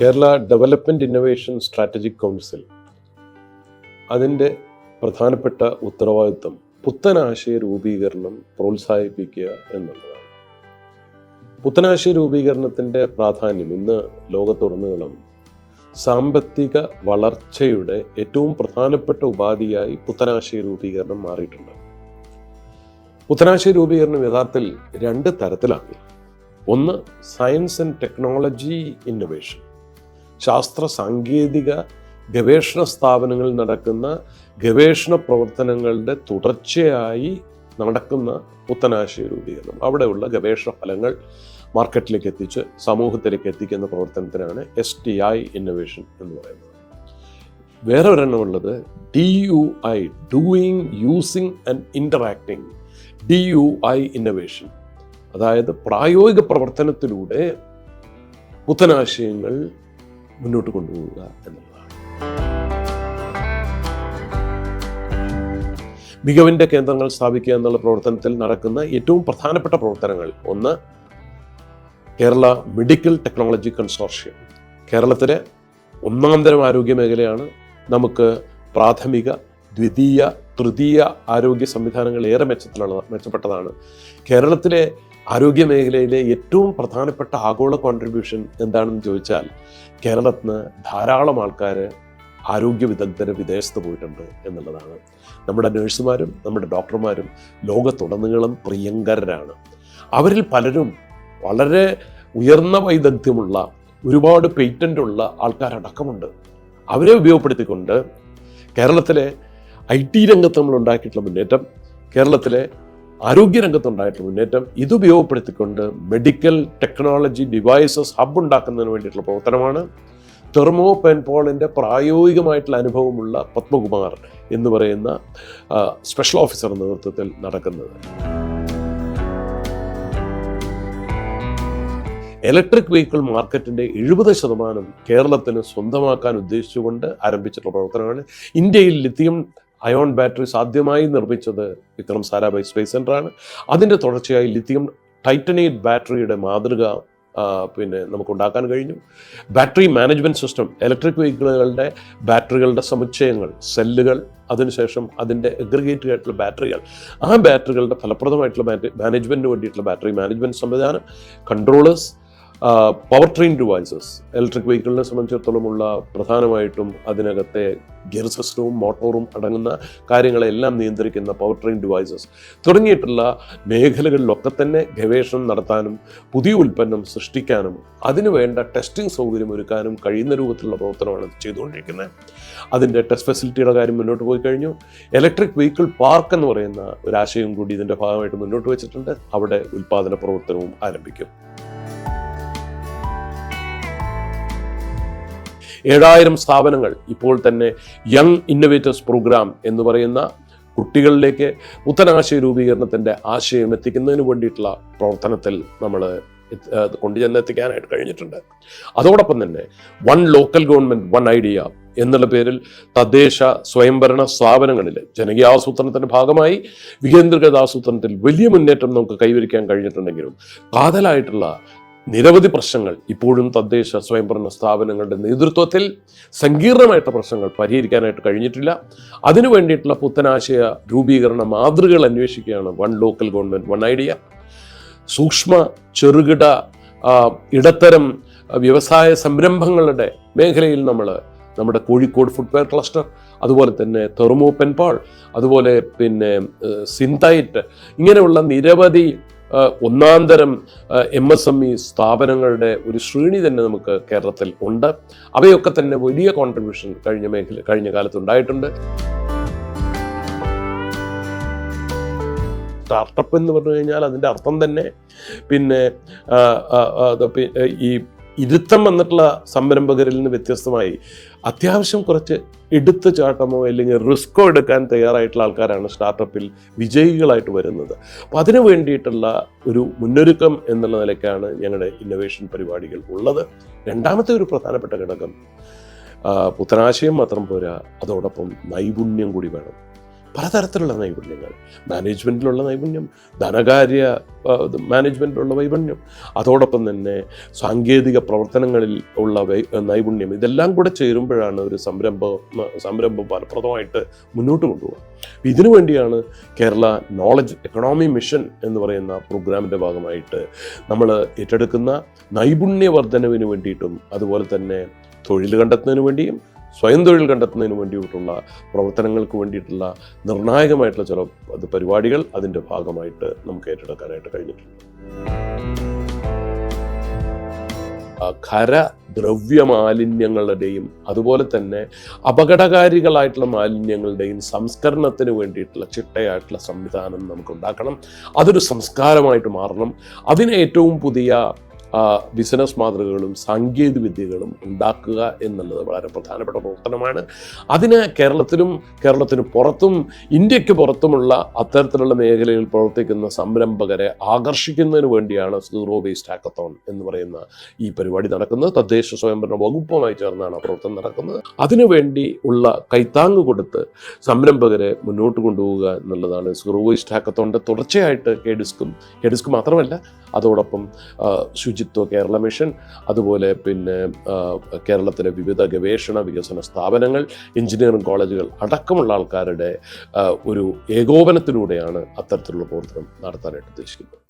Kerala development innovation strategic council അതിന്റെ പ്രധാനപ്പെട്ട ഉത്തരവാദിത്വം പുത്തനാശയ രൂപീകരണം പ്രോത്സാഹിപ്പിക്കുക എന്നുള്ളതാണ്. പുത്തനാശയ രൂപീകരണത്തിന്റെ പ്രാധാന്യം ഇന്ന് ലോകത്തുടനീളം സാമ്പത്തിക വളർച്ചയുടെ ഏറ്റവും പ്രധാനപ്പെട്ട ഉപാധിയായി പുത്തനാശയ രൂപീകരണം മാറിയിട്ടുണ്ട്. പുത്തനാശയ രൂപീകരണം യഥാർത്ഥത്തിൽ രണ്ട് തരത്തിലാണ്. ഒന്ന് സയൻസ് ആൻഡ് ടെക്നോളജി ഇന്നൊവേഷൻ ശാസ്ത്ര സാങ്കേതിക ഗവേഷണ സ്ഥാപനങ്ങളിൽ നടക്കുന്ന ഗവേഷണ പ്രവർത്തനങ്ങളുടെ തുടർച്ചയായി നടക്കുന്ന പുത്തനാശയ രൂപീകരണം. അവിടെയുള്ള ഗവേഷണ ഫലങ്ങൾ മാർക്കറ്റിലേക്ക് എത്തിച്ച് സമൂഹത്തിലേക്ക് എത്തിക്കുന്ന പ്രവർത്തനത്തിനാണ് എസ് ടി ഐ ഇന്നൊവേഷൻ എന്ന് പറയുന്നത്. വേറെ ഒരെണ്ണം ഉള്ളത് D U I doing using and interacting D U I innovation അതായത് പ്രായോഗിക പ്രവർത്തനത്തിലൂടെ പുത്തനാശയങ്ങൾ മുന്നോട്ട് കൊണ്ടുപോവുക എന്നുള്ളതാണ്. മികവിന്റെ കേന്ദ്രങ്ങൾ സ്ഥാപിക്കുക എന്നുള്ള പ്രവർത്തനത്തിൽ നടക്കുന്ന ഏറ്റവും പ്രധാനപ്പെട്ട പ്രവർത്തനങ്ങൾ ഒന്ന് കേരള മെഡിക്കൽ ടെക്നോളജി കൺസോർഷ്യം. കേരളത്തിലെ ഒന്നാം തരം ആരോഗ്യ മേഖലയാണ് നമുക്ക് പ്രാഥമിക ദ്വിതീയ തൃതീയ ആരോഗ്യ സംവിധാനങ്ങൾ ഏറെ മെച്ചത്തിലുള്ള മെച്ചപ്പെട്ടതാണ്. കേരളത്തിലെ ആരോഗ്യ മേഖലയിലെ ഏറ്റവും പ്രധാനപ്പെട്ട ആഗോള കോൺട്രിബ്യൂഷൻ എന്താണെന്ന് ചോദിച്ചാൽ കേരളത്തിന് ധാരാളം ആൾക്കാർ ആരോഗ്യ വിദഗ്ധരെ വിദേശത്ത് പോയിട്ടുണ്ട് എന്നുള്ളതാണ്. നമ്മുടെ നഴ്സുമാരും നമ്മുടെ ഡോക്ടർമാരും ലോകത്തുടനീളം പ്രിയങ്കരരാണ്. അവരിൽ പലരും വളരെ ഉയർന്ന വൈദഗ്ധ്യമുള്ള ഒരുപാട് പേറ്റന്റുള്ള ആൾക്കാരടക്കമുണ്ട്. അവരെ ഉപയോഗപ്പെടുത്തിക്കൊണ്ട് കേരളത്തിലെ ഐ ടി രംഗത്ത് നമ്മൾ ഉണ്ടാക്കിയിട്ടുള്ള മുന്നേറ്റം കേരളത്തിലെ ആരോഗ്യരംഗത്തുണ്ടായിട്ടുള്ള മുന്നേറ്റം ഇത് ഉപയോഗപ്പെടുത്തിക്കൊണ്ട് മെഡിക്കൽ ടെക്നോളജി ഡിവൈസസ് ഹബ് ഉണ്ടാക്കുന്നതിന് വേണ്ടിയിട്ടുള്ള പ്രവർത്തനമാണ്. തെർമോ പെൻപോളിന്റെ പ്രായോഗികമായിട്ടുള്ള അനുഭവമുള്ള പത്മകുമാർ എന്ന് പറയുന്ന സ്പെഷ്യൽ ഓഫീസർ നേതൃത്വത്തിൽ നടക്കുന്നത്. ഇലക്ട്രിക് വെഹിക്കിൾ മാർക്കറ്റിന്റെ എഴുപത് ശതമാനം കേരളത്തിന് സ്വന്തമാക്കാൻ ഉദ്ദേശിച്ചുകൊണ്ട് ആരംഭിച്ചിട്ടുള്ള പ്രവർത്തനമാണ്. ഇന്ത്യയിൽ ലിത്തിയം അയോൺ ബാറ്ററി സാധ്യമായി നിർമ്മിച്ചത് ഇത്തരം സാരാഭായ് സ്പേസ് സെന്ററാണ് അതിന്റെ തുടർച്ചയായി ലിഥിയം ടൈറ്റനേറ്റ് ബാറ്ററിയുടെ മാതൃക പിന്നെ നമുക്ക് ഉണ്ടാക്കാൻ കഴിഞ്ഞു. ബാറ്ററി മാനേജ്മെന്റ് സിസ്റ്റം ഇലക്ട്രിക് വെഹിക്കിളുകളുടെ ബാറ്ററികളുടെ സമുച്ചയങ്ങൾ സെല്ലുകൾ അതിനുശേഷം അതിന്റെ എഗ്രിഗേറ്റഡ് ആയിട്ടുള്ള ബാറ്ററികൾ. ആ ബാറ്ററികളുടെ ഫലപ്രദമായിട്ടുള്ള മാനേജ്മെന്റിന് വേണ്ടിയിട്ടുള്ള ബാറ്ററി മാനേജ്മെന്റ് സംവിധാനം controllers power train devices electric വെഹിക്കിളിനെ സംബന്ധിച്ചിടത്തോളമുള്ള പ്രധാനമായിട്ടും അതിനകത്തെ ഗിയർ സിസ്റ്റവും മോട്ടോറും അടങ്ങുന്ന കാര്യങ്ങളെല്ലാം നിയന്ത്രിക്കുന്ന പവർ ട്രെയിൻ ഡിവൈസസ് തുടങ്ങിയിട്ടുള്ള മേഖലകളിലൊക്കെ തന്നെ ഗവേഷണം നടത്താനും പുതിയ ഉൽപ്പന്നം സൃഷ്ടിക്കാനും അതിനുവേണ്ട ടെസ്റ്റിംഗ് സൗകര്യം ഒരുക്കാനും കഴിയുന്ന രൂപത്തിലുള്ള പ്രവർത്തനമാണ് ചെയ്തുകൊണ്ടിരിക്കുന്നത്. അതിന്റെ ടെസ്റ്റ് ഫെസിലിറ്റിയുടെ കാര്യം മുന്നോട്ട് പോയി കഴിഞ്ഞു. ഇലക്ട്രിക് വെഹിക്കിൾ പാർക്ക് എന്ന് പറയുന്ന ഒരു ആശയം കൂടി ഇതിന്റെ ഭാഗമായിട്ട് മുന്നോട്ട് വെച്ചിട്ടുണ്ട്. അവിടെ ഉൽപ്പാദന പ്രവർത്തനവും ആരംഭിക്കും. ഏഴായിരം സ്ഥാപനങ്ങൾ ഇപ്പോൾ തന്നെ യങ് ഇന്നൊവേറ്റേഴ്സ് പ്രോഗ്രാം എന്ന് പറയുന്ന കുട്ടികളിലേക്ക് പുത്തനാശയ രൂപീകരണത്തിന്റെ ആശയം എത്തിക്കുന്നതിന് വേണ്ടിയിട്ടുള്ള പ്രവർത്തനത്തിൽ നമ്മൾ കൊണ്ടുചെന്ന് എത്തിക്കാനായിട്ട് കഴിഞ്ഞിട്ടുണ്ട്. അതോടൊപ്പം തന്നെ one local government one idea എന്നുള്ള പേരിൽ തദ്ദേശ സ്വയംഭരണ സ്ഥാപനങ്ങളിൽ ജനകീയ ആസൂത്രണത്തിന്റെ ഭാഗമായി വികേന്ദ്രീകൃത ആസൂത്രണത്തിൽ വലിയ മുന്നേറ്റം നമുക്ക് കൈവരിക്കാൻ കഴിഞ്ഞിട്ടുണ്ടെങ്കിലും കാതലായിട്ടുള്ള നിരവധി പ്രശ്നങ്ങൾ ഇപ്പോഴും തദ്ദേശ സ്വയംഭരണ സ്ഥാപനങ്ങളുടെ നേതൃത്വത്തിൽ സങ്കീർണമായിട്ടുള്ള പ്രശ്നങ്ങൾ പരിഹരിക്കാനായിട്ട് കഴിഞ്ഞിട്ടില്ല. അതിനു വേണ്ടിയിട്ടുള്ള പുത്തനാശയ രൂപീകരണ മാതൃകകൾ അന്വേഷിക്കുകയാണ് one local government one idea. സൂക്ഷ്മ ചെറുകിട ഇടത്തരം വ്യവസായ സംരംഭങ്ങളുടെ മേഖലയിൽ നമ്മൾ നമ്മുടെ കോഴിക്കോട് ഫുട്വെയർ ക്ലസ്റ്റർ അതുപോലെ തന്നെ തെർമോ പെൻപാൾ അതുപോലെ പിന്നെ സിന്തൈറ്റ് ഇങ്ങനെയുള്ള നിരവധി ഒന്നാം തരം എം എസ് എം ഇ സ്ഥാപനങ്ങളുടെ ഒരു ശ്രേണി തന്നെ നമുക്ക് കേരളത്തിൽ ഉണ്ട്. അവയൊക്കെ തന്നെ വലിയ കോൺട്രിബ്യൂഷൻ കഴിഞ്ഞ മേഖല കഴിഞ്ഞ കാലത്ത് ഉണ്ടായിട്ടുണ്ട് സ്റ്റാർട്ടപ്പ് എന്ന് പറഞ്ഞു കഴിഞ്ഞാൽ അതിന്റെ അർത്ഥം തന്നെ പിന്നെ ഈ ഇരുത്തം വന്നിട്ടുള്ള സംരംഭകരിൽ നിന്ന് വ്യത്യസ്തമായി അത്യാവശ്യം കുറച്ച് എടുത്തു ചാട്ടമോ അല്ലെങ്കിൽ റിസ്കോ എടുക്കാൻ തയ്യാറായിട്ടുള്ള ആൾക്കാരാണ് സ്റ്റാർട്ടപ്പിൽ വിജയികളായിട്ട് വരുന്നത്. അപ്പോൾ അതിനു വേണ്ടിയിട്ടുള്ള ഒരു മുന്നൊരുക്കം എന്നുള്ള നിലയ്ക്കാണ് ഞങ്ങളുടെ ഇന്നൊവേഷൻ പരിപാടികൾ ഉള്ളത്. രണ്ടാമത്തെ ഒരു പ്രധാനപ്പെട്ട ഘടകം പുത്തനാശയം മാത്രം പോരാ അതോടൊപ്പം നൈപുണ്യം കൂടി വേണം. പലതരത്തിലുള്ള നൈപുണ്യങ്ങൾ. മാനേജ്മെന്റിലുള്ള നൈപുണ്യം ധനകാര്യ മാനേജ്മെന്റിലുള്ള വൈപുണ്യം. അതോടൊപ്പം തന്നെ സാങ്കേതിക പ്രവർത്തനങ്ങളിൽ ഉള്ള നൈപുണ്യം. ഇതെല്ലാം കൂടെ ചേരുമ്പോഴാണ് ഒരു സംരംഭം സംരംഭം ഫലപ്രദമായിട്ട് മുന്നോട്ട് കൊണ്ടുപോകുക ഇതിനു വേണ്ടിയാണ് കേരള നോളജ് എക്കണോമി മിഷൻ എന്ന് പറയുന്ന പ്രോഗ്രാമിന്റെ ഭാഗമായിട്ട് നമ്മൾ ഏറ്റെടുക്കുന്ന നൈപുണ്യവർദ്ധനവിന് വേണ്ടിയിട്ടും അതുപോലെ തന്നെ തൊഴിൽ കണ്ടെത്തുന്നതിന് വേണ്ടിയും സ്വയം തൊഴിൽ കണ്ടെത്തുന്നതിന് വേണ്ടിയിട്ടുള്ള പ്രവർത്തനങ്ങൾക്ക് വേണ്ടിയിട്ടുള്ള നിർണായകമായിട്ടുള്ള ചില പരിപാടികൾ അതിന്റെ ഭാഗമായിട്ട് നമുക്ക് ഏറ്റെടുക്കാനായിട്ട് കഴിഞ്ഞിട്ടുണ്ട്. ഖര ദ്രവ്യ മാലിന്യങ്ങളുടെയും അതുപോലെ തന്നെ അപകടകാരികളായിട്ടുള്ള മാലിന്യങ്ങളുടെയും സംസ്കരണത്തിന് വേണ്ടിയിട്ടുള്ള ചിട്ടയായിട്ടുള്ള സംവിധാനം നമുക്ക് ഉണ്ടാക്കണം അതൊരു സംസ്കാരമായിട്ട് മാറണം. അതിന് ഏറ്റവും പുതിയ ബിസിനസ് മാതൃകകളും സാങ്കേതിക വിദ്യകളും ഉണ്ടാക്കുക എന്നുള്ളത് വളരെ പ്രധാനപ്പെട്ട പ്രവർത്തനമാണ്. അതിന് കേരളത്തിലും കേരളത്തിന് പുറത്തും ഇന്ത്യയ്ക്ക് പുറത്തുമുള്ള അത്തരത്തിലുള്ള മേഖലയിൽ പ്രവർത്തിക്കുന്ന സംരംഭകരെ ആകർഷിക്കുന്നതിന് വേണ്ടിയാണ് സീറോ വേസ്റ്റ് ഹാക്കത്തോൺ എന്ന് പറയുന്ന ഈ പരിപാടി നടക്കുന്നത്. തദ്ദേശ സ്വയംഭരണ വകുപ്പുമായി ചേർന്നാണ് പ്രവർത്തനം നടക്കുന്നത്. അതിനുവേണ്ടി ഉള്ള കൈത്താങ് കൊടുത്ത് സംരംഭകരെ മുന്നോട്ട് കൊണ്ടുപോവുക എന്നുള്ളതാണ് സീറോ വേസ്റ്റ് ഹാക്കത്തോണിന്റെ തുടർച്ചയായിട്ട് കെഡിസ്കും കെഡിസ്ക് മാത്രമല്ല അതോടൊപ്പം ആ, ശുചിത്വ കേരള മിഷൻ അതുപോലെ പിന്നെ കേരളത്തിലെ വിവിധ ഗവേഷണ വികസന സ്ഥാപനങ്ങൾ എഞ്ചിനീയറിംഗ് കോളേജുകൾ അടക്കമുള്ള ആൾക്കാരുടെ ഒരു ഏകോപനത്തിലൂടെയാണ് അത്തരത്തിലുള്ള പ്രവർത്തനം നടത്താനായിട്ട് ഉദ്ദേശിക്കുന്നത്.